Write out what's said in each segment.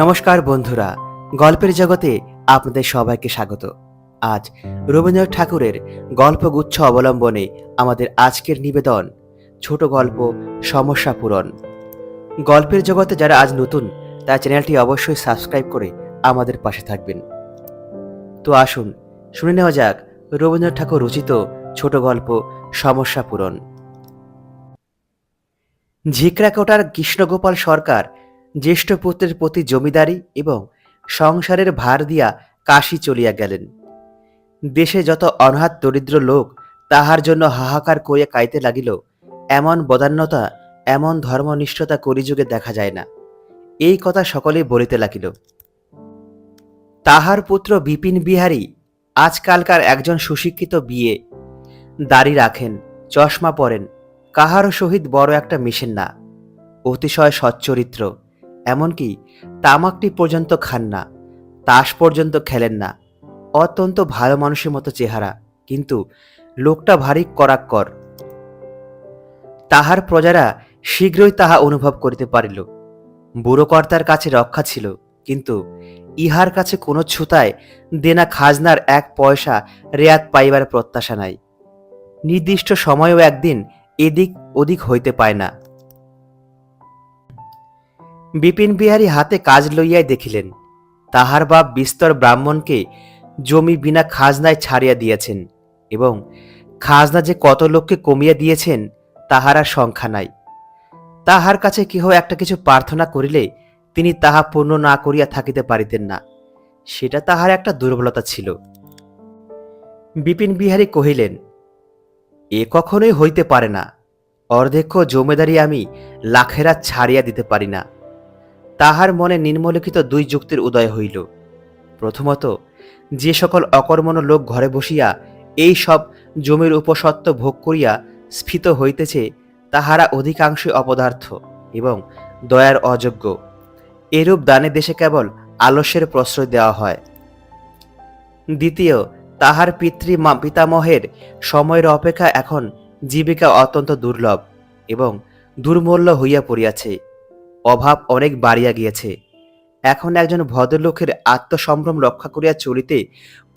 নমস্কার বন্ধুরা, গল্পের জগতে আপনাদের সবাইকে স্বাগত। আজ রবীন্দ্রনাথ ঠাকুরের গল্পগুচ্ছ অবলম্বনে আমাদের আজকের নিবেদন, ছোট গল্প সমস্যা পূরণ। গল্পের জগতে যারা আজ নতুন, তার চ্যানেলটি অবশ্যই সাবস্ক্রাইব করে আমাদের পাশে থাকবেন। তো আসুন, শুনে নেওয়া যাক রবীন্দ্রনাথ ঠাকুর রচিত ছোট গল্প সমস্যা পূরণ। ঝিকরাকোটার কৃষ্ণগোপাল সরকার জ্যেষ্ঠ পুত্রের প্রতি জমিদারি এবং সংসারের ভার দিয়া কাশি চলিয়া গেলেন। দেশে যত অনাহাত দরিদ্র লোক, তাহার জন্য হাহাকার করিয়া কাইতে লাগিল, এমন বদান্যতা, এমন ধর্মনিষ্ঠতা কলিযুগে দেখা যায় না। এই কথা সকলেই বলিতে লাগিল। তাহার পুত্র বিপিন বিহারী আজকালকার একজন সুশিক্ষিত বিয়ে। দাড়ি রাখেন, চশমা পরেন, কাহারও সহিত বড় একটা মিশেন না। অতিশয় সচ্চরিত্র। এমনকি তামাকটি পর্যন্ত খান না, তাস পর্যন্ত খেলেন না। অত্যন্ত ভালো মানুষের মতো চেহারা, কিন্তু লোকটা ভারী করাক্কর তাহার প্রজারা শীঘ্রই তাহা অনুভব করিতে পারিল। বুড়োকর্তার কাছে রক্ষা ছিল, কিন্তু ইহার কাছে কোনো ছুতায় দেনা খাজনার এক পয়সা রেয়াত পাইবার প্রত্যাশা নাই। নির্দিষ্ট সময়ও একদিন এদিক ওদিক হইতে পায় না। বিপিন বিহারী হাতে কাজ লইয়াই দেখিলেন। তাহার বাপ বিস্তর ব্রাহ্মণকে জমি বিনা খাজনায় ছাড়িয়া দিয়েছেন এবং খাজনা যে কত লোককে কমিয়া দিয়েছেন, তাহার সংখ্যা নাই। তাহার কাছে কেহ একটা কিছু প্রার্থনা করিলে তিনি তাহা পূর্ণ না করিয়া থাকিতে পারিতেন না। সেটা তাহার একটা দুর্বলতা ছিল। বিপিন বিহারী কহিলেন, এ কখনোই হইতে পারে না। অর্ধেক্ষ জমিদারি আমি লাখেরা ছাড়িয়া দিতে পারি না। তাহার মনে নিম্নলিখিত দুই যুক্তির উদয় হইল। প্রথমত, যে সকল অকর্মণ লোক ঘরে বসিয়া এই সব জমির উপসত্ত্ব ভোগ করিয়া স্ফীত হইতেছে, তাহারা অধিকাংশই অপদার্থ এবং দয়ার অযোগ্য। এরূপ দানে দেশে কেবল আলস্যের প্রশ্রয় দেওয়া হয়। দ্বিতীয়, তাহার পিতৃ পিতামহের সময়ের অপেক্ষা এখন জীবিকা অত্যন্ত দুর্লভ এবং দুর্মূল্য হইয়া পড়িয়াছে। অভাব অনেক বাড়িয়া গিয়েছে। এখন একজন ভদ্রলোকের আত্মসম্ভ্রম রক্ষা করিয়া চলিতে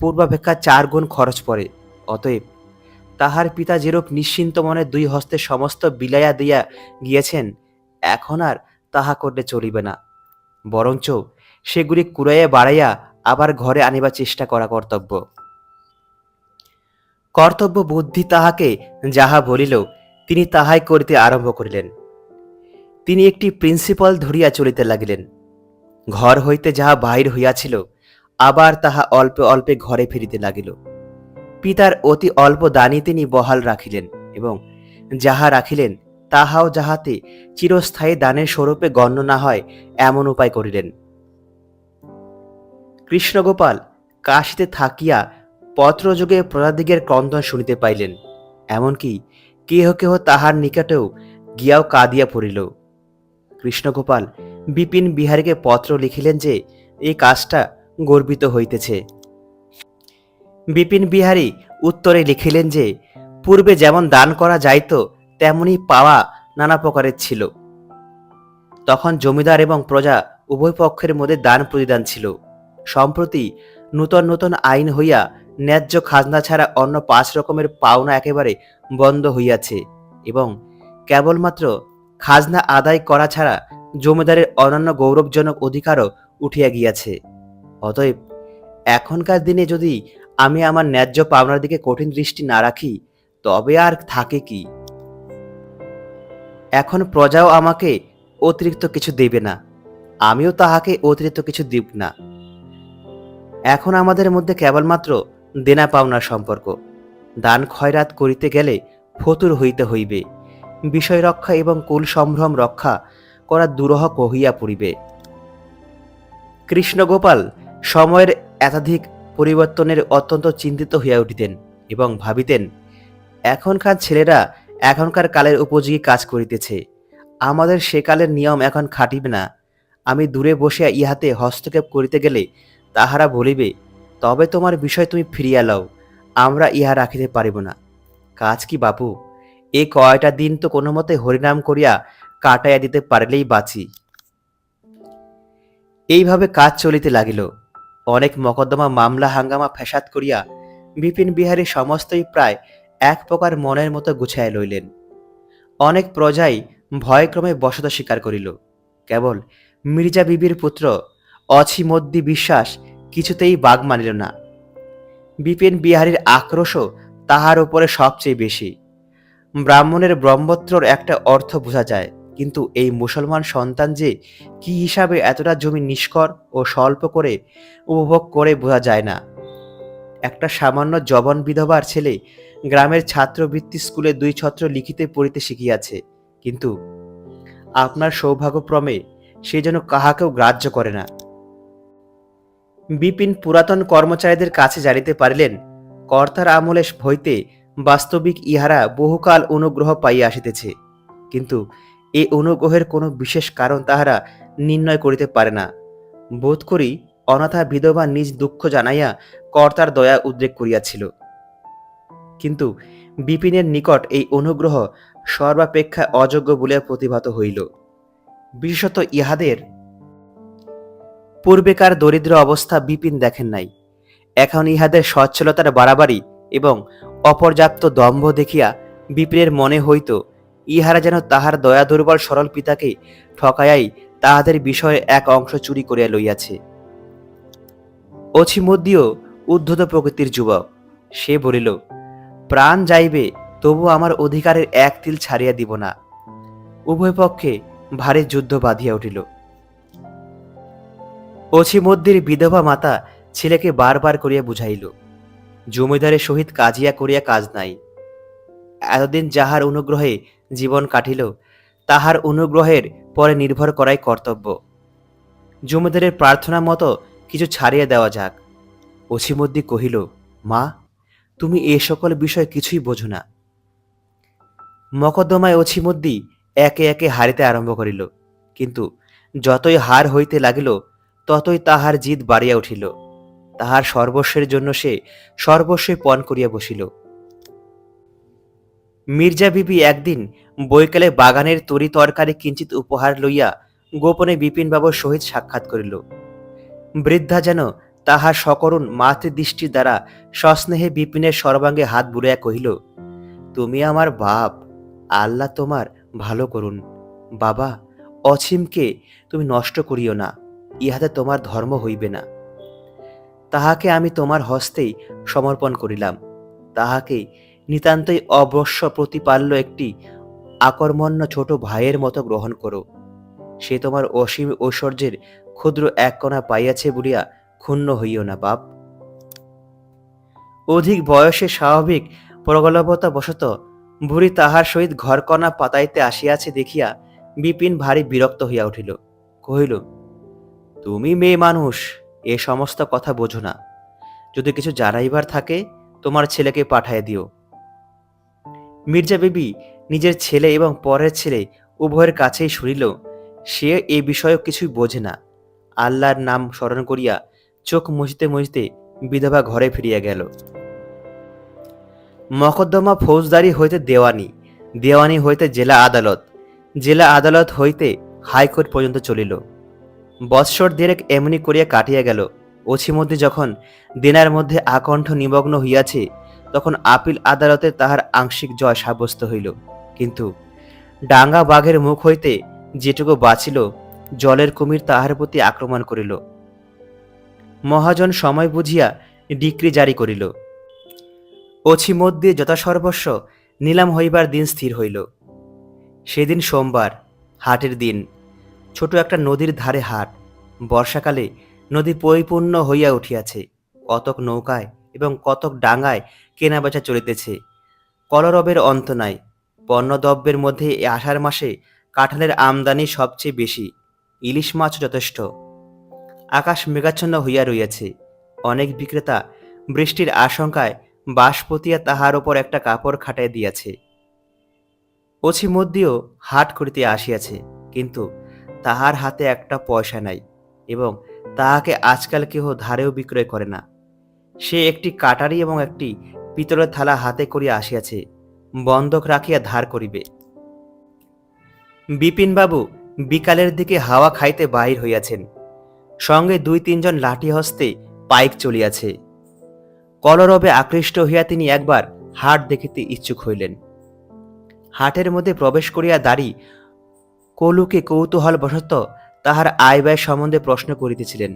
পূর্বাপেক্ষা চার গুণ খরচ পড়ে। অতএব তাহার পিতা যেরূপ নিশ্চিন্ত মনে দুই হস্তে সমস্ত বিলাইয়া দিয়া গিয়েছেন, এখন আর তাহা করলে চলিবে না। বরঞ্চ সেগুলি কুড়াইয়া বাড়াইয়া আবার ঘরে আনিবার চেষ্টা করা কর্তব্য। কর্তব্য বুদ্ধি তাহাকে যাহা বলিল, তিনি তাহাই করিতে আরম্ভ করিলেন। তিনি একটি প্রিন্সিপাল ধরিয়া চলিতে লাগিলেন। ঘর হইতে যাহা বাহির হইয়াছিল, আবার তাহা অল্পে অল্পে ঘরে ফিরিতে লাগিল। পিতার অতি অল্প দানই তিনি বহাল রাখিলেন এবং যাহা রাখিলেন, তাহাও যাহাতে চিরস্থায়ী দানের স্বরূপে গণ্য না হয়, এমন উপায় করিলেন। কৃষ্ণগোপাল কাশিতে থাকিয়া পত্রযোগে প্রজাদিগের ক্রন্দন শুনিতে পাইলেন। এমনকি কেহ কেহ তাহার নিকটেও গিয়াও কাঁদিয়া পড়িল। কৃষ্ণগোপাল বিপিন বিহারীকে পত্র লিখিলেন যে, এই কাজটা গর্বিত হইতেছে। বিপিন বিহারী উত্তরে লিখিলেন যে, পূর্বে যেমন দান করা যাইত, তেমনি পাওয়া নানা প্রকারের ছিল। তখন জমিদার এবং প্রজা উভয় পক্ষের মধ্যে দান প্রতিদান ছিল। সম্প্রতি নূতন নূতন আইন হইয়া ন্যায্য খাজনা ছাড়া অন্য পাঁচ রকমের পাওনা একেবারে বন্ধ হইয়াছে এবং কেবলমাত্র খাজনা আদায় করা ছাড়া জমিদারের অন্যান্য গৌরবজনক অধিকারও উঠিয়া গিয়াছে। অতএব এখনকার দিনে যদি আমি আমার ন্যায্য পাওনার দিকে কঠিন দৃষ্টি না রাখি, তবে আর থাকে কি? এখন প্রজাও আমাকে অতিরিক্ত কিছু দেবে না, আমিও তাহাকে অতিরিক্ত কিছু দিব না। এখন আমাদের মধ্যে কেবলমাত্র দেনা পাওনার সম্পর্ক, দান খয়রাত করিতে গেলে ফতুর হইতে হইবে। বিষয় রক্ষা এবং কুল সম্ভ্রম রক্ষা করা দুরহ কহিয়া পড়িবে। কৃষ্ণগোপাল সময়ের একাধিক পরিবর্তনের অত্যন্ত চিন্তিত হইয়া উঠিতেন এবং ভাবিতেন, এখনকার ছেলেরা এখনকার কালের উপযোগী কাজ করিতেছে। আমাদের সেকালের নিয়ম এখন খাটিবে না। আমি দূরে বসিয়া ইহাতে হস্তক্ষেপ করিতে গেলে তাহারা বলিবে, তবে তোমার বিষয় তুমি ফিরিয়া লও, আমরা ইহা রাখিতে পারিব না। কাজ কি বাপু এ কয়টা দিন তো কোনো মতে হরিনাম করিয়া কাটাইয়া দিতে পারলেই বাঁচি। এইভাবে কাজ চলিতে লাগিল। অনেক মকদ্দমা, মামলা, হাঙ্গামা, ফ্যাসাদ করিয়া বিপিন বিহারী সমস্তই প্রায় এক প্রকার মনের মতো গুছাইয়া লইলেন। অনেক প্রজাই ভয়ক্রমে বসত স্বীকার করিল। কেবল মির্জা বিবির পুত্র অছিমদ্দি বিশ্বাস কিছুতেই বাঘ মানিল না। বিপিন বিহারীর আক্রোশও তাহার উপরে সবচেয়ে বেশি। ব্রাহ্মণের ব্রহ্মত্রর একটা অর্থ বোঝা যায়। কিন্তু এই মুসলমান সন্তান যে কি হিসাবে এতটা জমি নিষ্কর ও স্বল্প করে উপভোগ করে বোঝা যায় না। একটা সামান্য জবন বিধবার ছেলে গ্রামের ছাত্রবৃত্তি স্কুলে দুই ছত্র লিখিতে পড়িতে শিখিয়াছে। কিন্তু আপনার সৌভাগ্যক্রমে সে যেন কাহাকেও গ্রাহ্য করে না। বিপিন পুরাতন কর্মচারীদের কাছে জানিতে পারিলেন, কর্তার আমলে হইতে বাস্তবিক ইহারা বহুকাল অনুগ্রহ পাইয়া আসিতেছে। কিন্তু এই অনুগ্রহের কোনো বিশেষ কারণ তাহারা নির্ণয় করিতে পারে না। বোধ করি অনাথা বিধবা নিজ দুঃখ জানাইয়া কর্তার দয়া উদ্রেক করিয়াছিল। কিন্তু বিপিনের নিকট এই অনুগ্রহ সর্বাপেক্ষা অযোগ্য বলিয়া প্রতিভাত হইল। বিশেষত ইহাদের পূর্বেকার দরিদ্র অবস্থা বিপিন দেখেন নাই। এখন ইহাদের সচ্ছলতার বাড়াবাড়ি এবং অপর্যাপ্ত দম্ভ দেখিয়া বিপিনের মনে হইত, ইহারা যেন তাহার দয়া দুর্বল সরল পিতাকে ঠকাইয়াই তাহাদের বিষয়ে এক অংশ চুরি করিয়া লইয়াছে। অছিমধ্যেও উদ্ধত প্রকৃতির যুবক, সে বলিল, প্রাণ যাইবে, তবু আমার অধিকারের এক তিল ছাড়িয়া দিব না। উভয় পক্ষে ভারী যুদ্ধ বাঁধিয়া উঠিল। অছিমধ্যের বিধবা মাতা ছেলেকে বারবার করিয়া বুঝাইল জমিদারের সহিত কাজিয়া করিয়া কাজ নাই। এতদিন যাহার অনুগ্রহে জীবন কাটিল, তাহার অনুগ্রহের পরে নির্ভর করাই কর্তব্য। জমিদারের প্রার্থনা মতো কিছু ছাড়িয়ে দেওয়া যাক। অছিমদ্দি কহিল, মা, তুমি এ সকল বিষয় কিছুই বোঝো না। মকদ্দমায় অছিমদ্দি একে একে হারিতে আরম্ভ করিল, কিন্তু যতই হার হইতে লাগিল, ততই তাহার জিদ বাড়িয়া উঠিল। তাহার সর্বস্বের জন্য সে সর্বস্বই পণ করিয়া বসিল। মির্জা বিবি একদিন বৈকালে বাগানের তরি তরকারি কিঞ্চিত উপহার লইয়া গোপনে বিপিনবাবুর সহিত সাক্ষাৎ করিল। বৃদ্ধা যেন তাহার সকরুণ মাতৃদৃষ্টির দ্বারা সস্নেহে বিপিনের সর্বাঙ্গে হাত বুড়াইয়া কহিল, তুমি আমার বাপ, আল্লাহ তোমার ভালো করুন। বাবা, অসীমকে তুমি নষ্ট করিও না, ইহাতে তোমার ধর্ম হইবে না। তাহাকে আমি তোমার হস্তেই সমর্পণ করিলাম। তাহাকে নিতান্তই অবশ্য প্রতিপাল্য একটি আকর্মণ্য ছোট ভাইয়ের মতো গ্রহণ করো। সে তোমার অসীম ঐশ্বর্যের ক্ষুদ্র এক কণা পাইয়াছে বলিয়া ক্ষুণ্ণ হইও না, বাপ। অধিক বয়সে স্বাভাবিক প্রগলভতা বশত বুড়ি তাহার সহিত ঘরকণা পাতাইতে আসিয়াছে দেখিয়া বিপিন ভারী বিরক্ত হইয়া উঠিল। কহিল, তুমি মেয়ে মানুষ এ সমস্ত কথা বোঝো না। যদি কিছু জানাইবার থাকে, তোমার ছেলেকে পাঠাইয়া দিও। মির্জা বিবি নিজের ছেলে এবং পরের ছেলে উভয়ের কাছেই শুনিল সে এ বিষয়ে কিছুই বোঝে না। আল্লাহর নাম স্মরণ করিয়া চোখ মুছতে মুছতে বিধবা ঘরে ফিরিয়া গেল। মকদ্দমা ফৌজদারি হইতে দেওয়ানি দেওয়ানি হইতে জেলা আদালত জেলা আদালত হইতে হাইকোর্ট পর্যন্ত চলিল। বৎসর দেড়েক এমনি করিয়া কাটিয়া গেল। অছিমধ্যে যখন দিনার মধ্যে আকণ্ঠ নিমগ্ন হইয়াছে, তখন আপিল আদালতে তাহার আংশিক জয় সাব্যস্ত হইল। কিন্তু ডাঙ্গা বাঘের মুখ হইতে যেটুকু বাঁচিল, জলের কুমির তাহার প্রতি আক্রমণ করিল। মহাজন সময় বুঝিয়া ডিক্রি জারি করিল। অছিমধ্যে যথাসর্বস্ব নিলাম হইবার দিন স্থির হইল। সেদিন সোমবার, হাটের দিন। ছোট একটা নদীর ধারে হাট। বর্ষাকালে নদী পরিপূর্ণ হইয়া উঠিয়াছে। কতক নৌকায় এবং কতক ডাঙায় কেনাবেচা চলিতেছে। কলরবের অন্ত নাই। পণ্যদ্রব্যের মধ্যে এই আষাঢ় মাসে কাঁঠালের আমদানি সবচেয়ে বেশি। ইলিশ মাছ যথেষ্ট। আকাশ মেঘাচ্ছন্ন হইয়া রইয়াছে। অনেক বিক্রেতা বৃষ্টির আশঙ্কায় বাঁশপতিয়া তাহার ওপর একটা কাপড় খাটাই দিয়াছে। অছি মধ্যেও হাট করিতে আসিয়াছে, কিন্তু তাহার হাতে একটা পয়সা নাই এবং তাহাকে আজকাল কেহ ধারেও বিক্রয় করে না। সে একটি কাটারি এবং একটি পিতলের থালা হাতে করিয়া আসিয়াছে, বন্ধক রাখিয়া ধার করিবে। বিপিনবাবু বিকালের দিকে হাওয়া খাইতে বাহির হইয়াছেন। সঙ্গে দুই তিনজন লাঠি হস্তে পাইক চলিয়াছে। কলরবে আকৃষ্ট হইয়া তিনি একবার হাট দেখিতে ইচ্ছুক হইলেন। হাটের মধ্যে প্রবেশ করিয়া দাঁড়ি কলুকে কৌতূহল বশত তাহার আয় ব্যয় সম্বন্ধে প্রশ্ন করিতেছিলেন।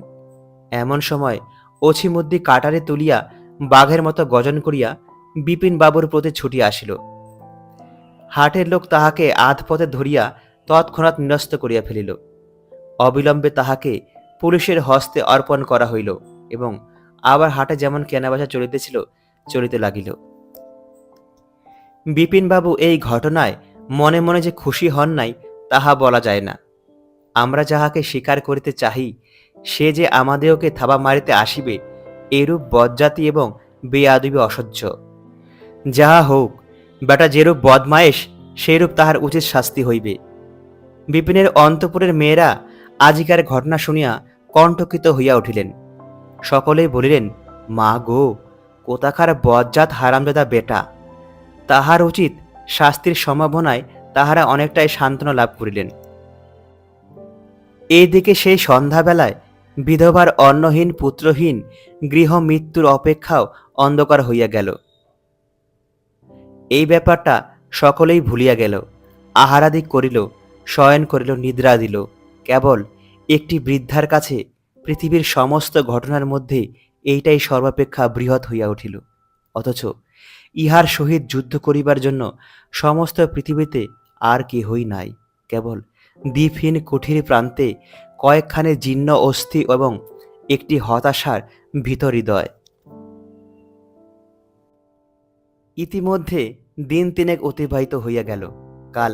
এমন সময় অছিমধ্যে কাটারে তুলিয়া বাঘের মতো গজন করিয়া বিপিন বাবুর প্রতি ছুটিয়া আসিল। হাটের লোক তাহাকে আধপথে ধরিয়া তৎক্ষণাৎ নিরস্ত করিয়া ফেলিল। অবিলম্বে তাহাকে পুলিশের হস্তে অর্পণ করা হইল এবং আবার হাটে যেমন কেনাবেচা চলিতেছিল, চলিতে লাগিল। বিপিনবাবু এই ঘটনায় মনে মনে যে খুশি হন নাই তাহা বলা যায় না। আমরা যাহাকে স্বীকার করিতে চাহি, সে যে আমাদেরকে থাবা মারিতে আসিবে, এরূপ বজ্জাতি এবং বেয়াদবি অসহ্য। যাহা হোক, বেটা যেরূপ বদমায়েশ সেইরূপ তাহার উচিত শাস্তি হইবে। বিপিনের অন্তপুরের মেয়েরা আজিকার ঘটনা শুনিয়া কণ্ঠকিত হইয়া উঠিলেন। সকলেই বলিলেন, মা গো, কোথাকার বজ্জাত হারামজাদা বেটা। তাহার উচিত শাস্তির সম্ভাবনায় তাহারা অনেকটাই সান্ত্বনা লাভ করিলেন। এইদিকে সেই সন্ধ্যাবেলায় বিধবার অন্নহীন পুত্রহীন গৃহ মৃত্যুর অপেক্ষাও অন্ধকার হইয়া গেল। এই ব্যাপারটা সকলেই ভুলিয়া গেল। আহারাদি করিল, শয়ন করিল, নিদ্রা দিল। কেবল একটি বৃদ্ধার কাছে পৃথিবীর সমস্ত ঘটনার মধ্যে এইটাই সর্বাপেক্ষা বৃহৎ হইয়া উঠিল। অথচ ইহার সহিত যুদ্ধ করিবার জন্য সমস্ত পৃথিবীতে আর কেহই নাই। কেবল দ্বীপহীন কুঠির প্রান্তে কয়েকখানি জীর্ণ অস্থি এবং একটি হতাশার ভিতর হৃদয় ইতিমধ্যে দিন তিনেক অতিবাহিত হইয়া গেল। কাল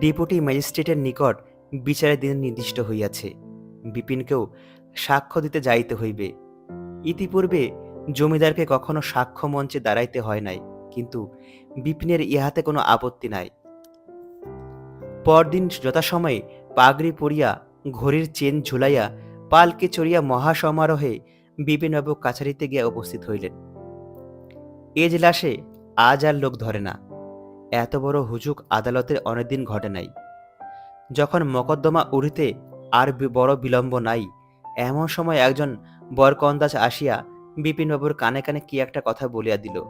ডেপুটি ম্যাজিস্ট্রেটের নিকট বিচারের দিন নির্দিষ্ট হইয়াছে। বিপিনকেও সাক্ষ্য দিতে যাইতে হইবে। ইতিপূর্বে জমিদারকে কখনো সাক্ষ্য মঞ্চে দাঁড়াইতে হয় নাই, কিন্তু বিপিনের ইহাতে কোনো আপত্তি নাই। পরদিন যথাসময়ে পাগড়ি পরিয়া ঘড়ির চেন ঝুলাইয়া পালকে চড়িয়া মহাসমারোহে বিপিনবাবু কাছারিতে গিয়া উপস্থিত হইলেন। এজলাসে আজ আর লোক ধরে না। এত বড় হুজুক আদালতের অনেকদিন ঘটে নাই। যখন মকদ্দমা উড়িতে আর বড় বিলম্ব নাই, এমন সময় একজন বরকন্দাজ আসিয়া বিপিনবাবুর কানে কানে কি একটা কথা বলিয়া দিল।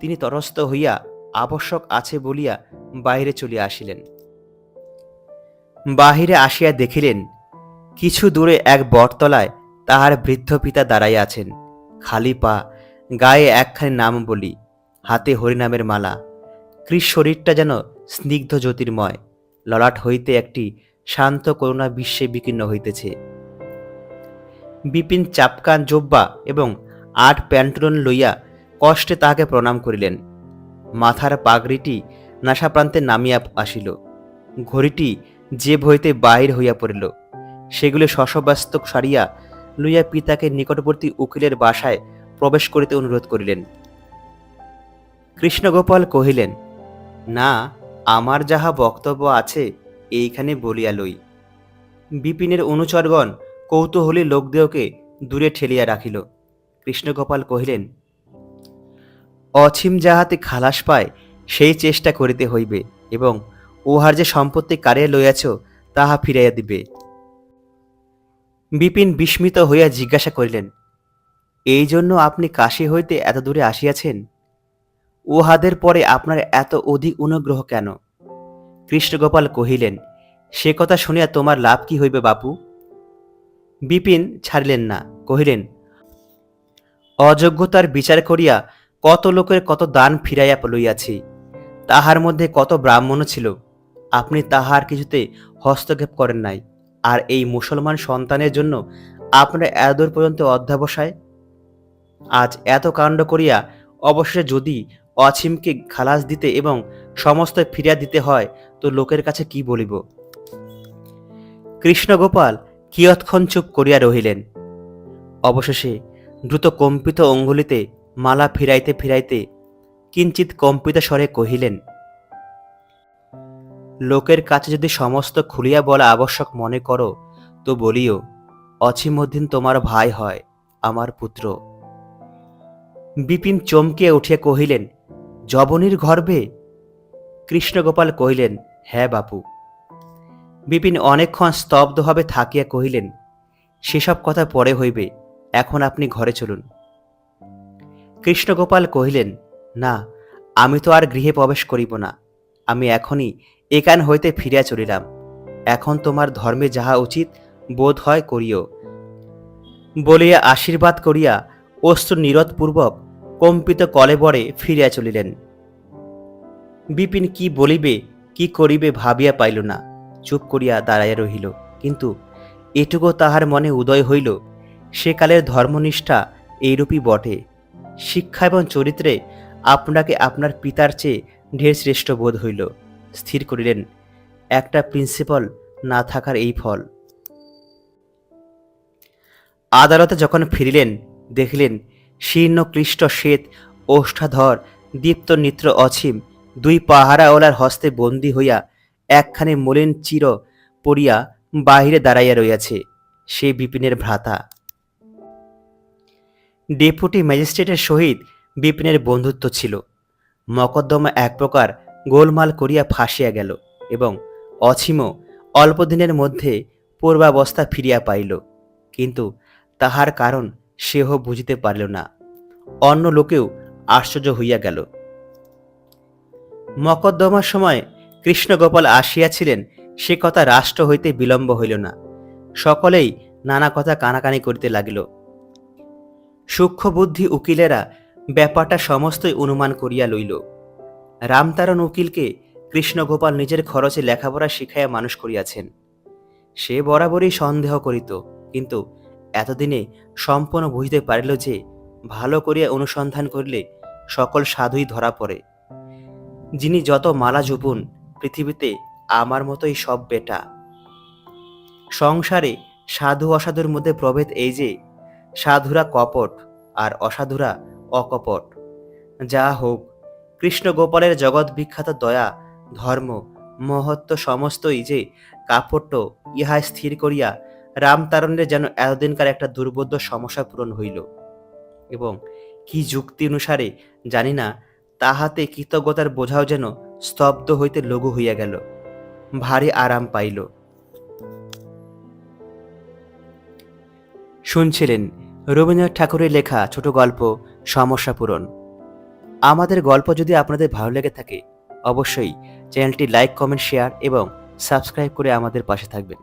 তিনি তরস্থ হইয়া আবশ্যক আছে বলিয়া বাইরে চলিয়া আসিলেন। বাহিরে আসিয়া দেখিলেন, কিছু দূরে এক বটতলায় তাহার বৃদ্ধ পিতা দাঁড়াইয়া আছেন। খালি পা, গায়ে একখানি নাম বলি, হাতে হরিনামের মালা। কৃষ শরীরটা যেন স্নিগ্ধ জ্যোতির্ময়, ললাট হইতে একটি শান্ত করুণা বিশ্বে বিকীর্ণ হইতেছে। বিপিন চাপকান জোব্বা এবং আট প্যান্টুলন লইয়া কষ্টে তাহাকে প্রণাম করিলেন। মাথার পাগড়িটি নাসাপ্রান্তে নামিয়া আসিল। ঘড়িটি জেব হইতে বাহির হইয়া পড়িল। সেগুলি শশব্যস্ত সারিয়া লইয়া পিতাকে নিকটবর্তী উকিলের বাসায় প্রবেশ করিতে অনুরোধ করিলেন। কৃষ্ণগোপাল কহিলেন, না, আমার যাহা বক্তব্য আছে, এইখানে বলিয়া লই। বিপিনের অনুচরগণ কৌতূহলী লোকদেহকে দূরে ঠেলিয়া রাখিল। কৃষ্ণগোপাল কহিলেন, অছিম যাহাতে খালাস পায়, সেই চেষ্টা করিতে হইবে এবং উহার যে সম্পত্তি কারিয়া লইয়াছ, তাহা ফিরাইয়া দিবে। বিপিন বিস্মিত হইয়া জিজ্ঞাসা করিলেন, এই জন্য আপনি কাশী হইতে এত দূরে আসিয়াছেন? উহাদের পরে আপনার এত অধিক অনুগ্রহ কেন? কৃষ্ণগোপাল কহিলেন, সে কথা শুনিয়া তোমার লাভ কি হইবে বাপু? বিপিন ছাড়িলেন না, কহিলেন, অযোগ্যতার বিচার করিয়া কত লোকের কত দান ফিরাইয়া লইয়াছি, তাহার মধ্যে কত ব্রাহ্মণও ছিল। আপনি তাহার কিছুতে হস্তক্ষেপ করেন নাই। আর এই মুসলমান সন্তানের জন্য আপনার এতদূর পর্যন্ত অধ্যাবসায়? আজ এত কাণ্ড করিয়া অবশেষে যদি অছিমকে খালাস দিতে এবং সমস্ত ফিরিয়া দিতে হয়, তো লোকের কাছে কি বলিব? কৃষ্ণগোপাল কিয়ৎক্ষণ চুপ করিয়া রহিলেন। অবশেষে দ্রুত কম্পিত অঙ্গুলিতে মালা ফিরাইতে ফিরাইতে কিঞ্চিত কম্পিত স্বরে কহিলেন লোকের কাছে যদি সমস্ত খুলিয়া বলা আবশ্যক মনে করো, তো বলিও অছিমুদ্দিন তোমার ভাই হয়, আমার পুত্র। বিপিন চমকে উঠিয়া কহিলেন জবনীর গর্ভে? কৃষ্ণগোপাল কহিলেন হ্যাঁ বাপু। বিপিন অনেকক্ষণ স্তব্ধভাবে থাকিয়া কহিলেন, সেসব কথা পরে হইবে, এখন আপনি ঘরে চলুন। কৃষ্ণগোপাল কহিলেন, না, আমি তো আর গৃহে প্রবেশ করিব না, আমি এখনই একান হইতে ফিরিয়া চলিলাম। এখন তোমার ধর্মে যাহা উচিত, বোধ হয় করিও। বলিয়া আশীর্বাদ করিয়া অস্ত্র নিরোধপূর্বক কম্পিত কলেবরে ফিরিয়া চলিলেন। বিপিন কি বলিবে, কি করিবে ভাবিয়া পাইল না। চুপ করিয়া দাঁড়াইয়া রহিল। কিন্তু এটুকু তাহার মনে উদয় হইল সেকালের ধর্মনিষ্ঠা এইরূপই বটে। শিক্ষা এবং চরিত্রে আপনাকে আপনার পিতার চেয়ে ঢের শ্রেষ্ঠ বোধ হইল। স্থির করিলেন। একটা প্রিন্সিপাল না থাকার এই ফল। আদালতে যখন ফিরিলেন, দেখিলেন শীর্ণ ক্লিষ্ট শ্বেত, ওষ্ঠাধর, দীপ্ত নিত্র অছিম দুই পাহারাওয়ালার হস্তে বন্দী হইয়া একখানে মলিন চির পড়িয়া বাহিরে দাঁড়াইয়া রইয়াছে, সে বিপিনের ভ্রাতা। ডেপুটি ম্যাজিস্ট্রেটের সহিত বিপিনের বন্ধুত্ব ছিল। মকদ্দমা এক প্রকার গোলমাল করিয়া ফাঁসিয়া গেল এবং অছিম অল্পদিনের মধ্যে পূর্বাবস্থা ফিরিয়া পাইল। কিন্তু তাহার কারণ সেহ বুঝিতে পারিল না। অন্য লোকেও আশ্চর্য হইয়া গেল। মকদ্দমার সময় কৃষ্ণগোপাল আসিয়াছিলেন, সে কথা রাষ্ট্র হইতে বিলম্ব হইল না। সকলেই নানা কথা কানাকানি করিতে লাগিল। সূক্ষ্মবুদ্ধি উকিলেরা ব্যাপারটা সমস্তই অনুমান করিয়া লইল। রামতারণ উকিলকে কৃষ্ণগোপাল নিজের খরচে লেখাপড়া শিখাইয়া মানুষ করিয়াছেন। সে বরাবরই সন্দেহ করিত, কিন্তু এতদিনে সম্পূর্ণ বুঝিতে পারিল যে ভালো করিয়া অনুসন্ধান করিলে সকল সাধুই ধরা পড়ে। যিনি যত মালা জুপুন, পৃথিবীতে আমার মতোই সব বেটা। সংসারে সাধু অসাধুর মধ্যে প্রভেদ এই যে, সাধুরা কপট আর অসাধুরা অকপট। যা হোক কৃষ্ণ গোপালের জগৎ বিখ্যাত দয়া, ধর্ম, মহত্ব সমস্তই যে কাপট্য ইহা স্থির করিয়া রামতারণের যেন এতদিনকার একটা দুর্বোধ্য সমস্যা পূরণ হইল। এবং কি যুক্তি অনুসারে, জানি না, তাহাতে কৃতজ্ঞতার বোঝাও যেন স্তব্ধ হইতে লঘু হইয়া গেল। ভারী আরাম পাইল। শুনছিলেন রবীন্দ্রনাথ ঠাকুরের লেখা ছোট গল্প, সমস্যা পূরণ। আমাদের গল্প যদি আপনাদের ভালো লেগে থাকে, অবশ্যই চ্যানেলটি লাইক, কমেন্ট, শেয়ার এবং সাবস্ক্রাইব করে আমাদের পাশে থাকবেন।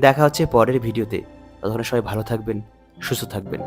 দেখা হচ্ছে পরের ভিডিওতে। ততক্ষণ সবাই ভালো থাকবেন, সুস্থ থাকবেন।